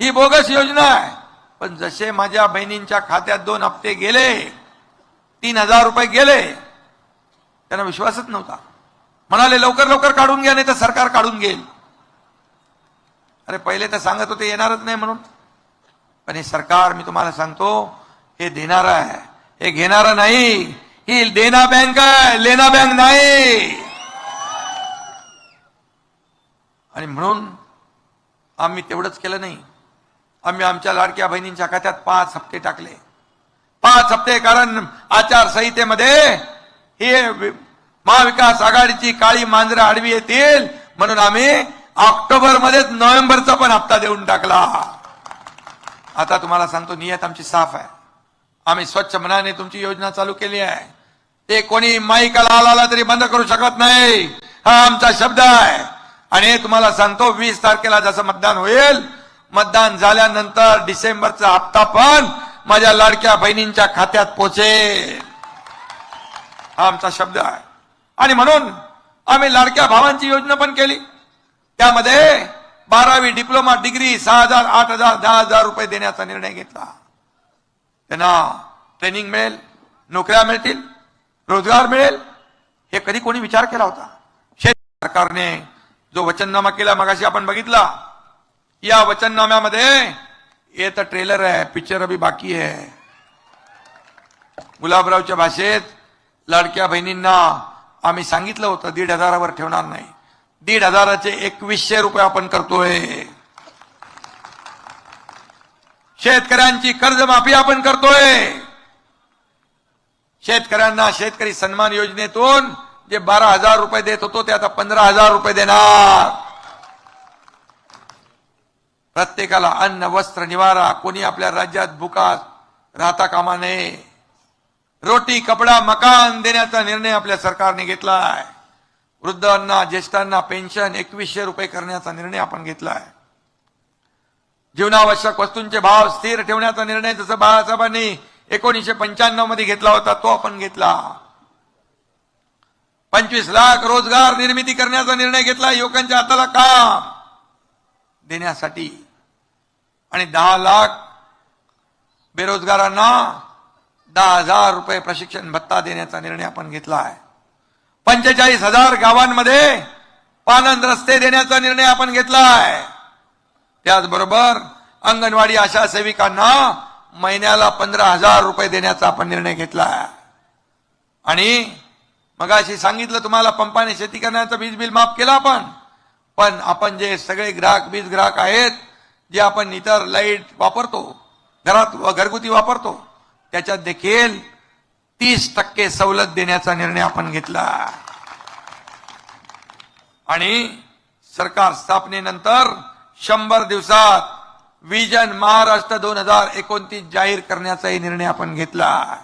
ही bogus योजना आहे. पण जसे माझ्या बहिणींच्या खात्यात दोन हप्ते गेले तीन हजार रुपये गेले त्यांना विश्वासच नव्हता. म्हणाले लवकर लवकर काढून घ्या नाही तर सरकार काढून घेईल. अरे पहिले तर सांगत होते येणारच नाही म्हणून. पण हे सरकार मी तुम्हाला सांगतो हे देणार आहे. हे घेणार नाही. ही देना बँक आहे लेना बँक नाही. आणि म्हणून आम्ही तेवढंच केलं नाही. आम्ही आमच्या लाडक्या बहिणींच्या खात्यात पाच हप्ते टाकले. पाच हप्ते कारण आचारसंहितेमध्ये हे महाविकास आघाडीची काळी मांजरं आडवी येतील म्हणून आम्ही ऑक्टोबर मध्येच नोव्हेंबरचा पण हप्ता देऊन टाकला. आता तुम्हाला सांगतो नियत आमची साफ आहे. आम्ही स्वच्छ मनाने तुमची योजना चालू केली आहे. ते कोणी माईकाला आला तरी बंद करू शकत नाही. हा आमचा शब्द आहे. आणि तुम्हाला सांगतो वीस तारखेला जसं मतदान होईल मतदान झाल्यानंतर डिसेंबरचा हप्ता पण माझ्या लाडक्या बहिणींच्या खात्यात पोचे हा आमचा शब्द आहे. आणि म्हणून आम्ही लाडक्या भावांची योजना पण केली. त्यामध्ये बारावी डिप्लोमा डिग्री सहा हजार आठ हजार दहा हजार रुपये देण्याचा निर्णय घेतला. त्यांना ट्रेनिंग मिळेल नोकऱ्या मिळतील रोजगार मिळेल. हे कधी कोणी विचार केला होता? शेत सरकारने जो वचननामा केला मगाशी आपण बघितला या वचननाम्यामध्ये हे तर ट्रेलर आहे पिक्चर अभी बाकी आहे गुलाबरावच्या भाषेत लाडक्या बहिणींना आम्ही सांगितलं होतं दीड हजारावर ठेवणार नाही. दीड हजाराचे एकवीसशे रुपये आपण करतोय. शेतकऱ्यांची कर्जमाफी आपण करतोय. शेतकऱ्यांना शेतकरी सन्मान योजनेतून जे बारा हजार रुपये देत होतो ते आता पंधरा हजार रुपये देणार. प्रत्येकाला अन्न वस्त्र निवारा कोणी आपल्या राज्यात भुका राहता कामा नये. रोटी कपडा मकान देण्याचा निर्णय आपल्या सरकारने घेतला आहे वृद्धांना ज्येष्ठांना पेन्शन एकवीसशे रुपये करण्याचा निर्णय आपण घेतला आहे जीवनावश्यक वस्तूंचे भाव स्थिर ठेवण्याचा निर्णय जसं बाळासाहेबांनी एकोणीसशे पंच्याण्णवमध्ये घेतला होता तो आपण घेतला. पंचवीस लाख रोजगार निर्मिती करण्याचा निर्णय घेतला युवकांच्या हाताला काम देण्यासाठी. आणि दहा लाख बेरोजगारांना दहा हजार रुपये प्रशिक्षण भत्ता देण्याचा निर्णय आपण घेतला आहे. पंचेचाळीस हजार गावांमध्ये पानंद रस्ते देण्याचा निर्णय आपण घेतला आहे. त्याचबरोबर अंगणवाडी आशा सेविकांना महिन्याला पंधरा हजार रुपये देण्याचा आपण निर्णय घेतला आहे. आणि मगाशी सांगितलं तुम्हाला पंपाने शेती करण्याचं वीज बिल माफ केलं आपण. पण आपण जे सगळे ग्राहक वीज ग्राहक आहेत जे आपण इतर लाइट वापरतो घरात व घरगुती वापरतो त्याच्यात देखील तीस टक्के सवलत देण्याचा निर्णय आपण घेतला. आणि सरकार स्थापनेनंतर शंभर दिवसात विजन महाराष्ट्र दोन हजार एकोणतीस जाहीर करण्याचाही निर्णय आपण घेतला.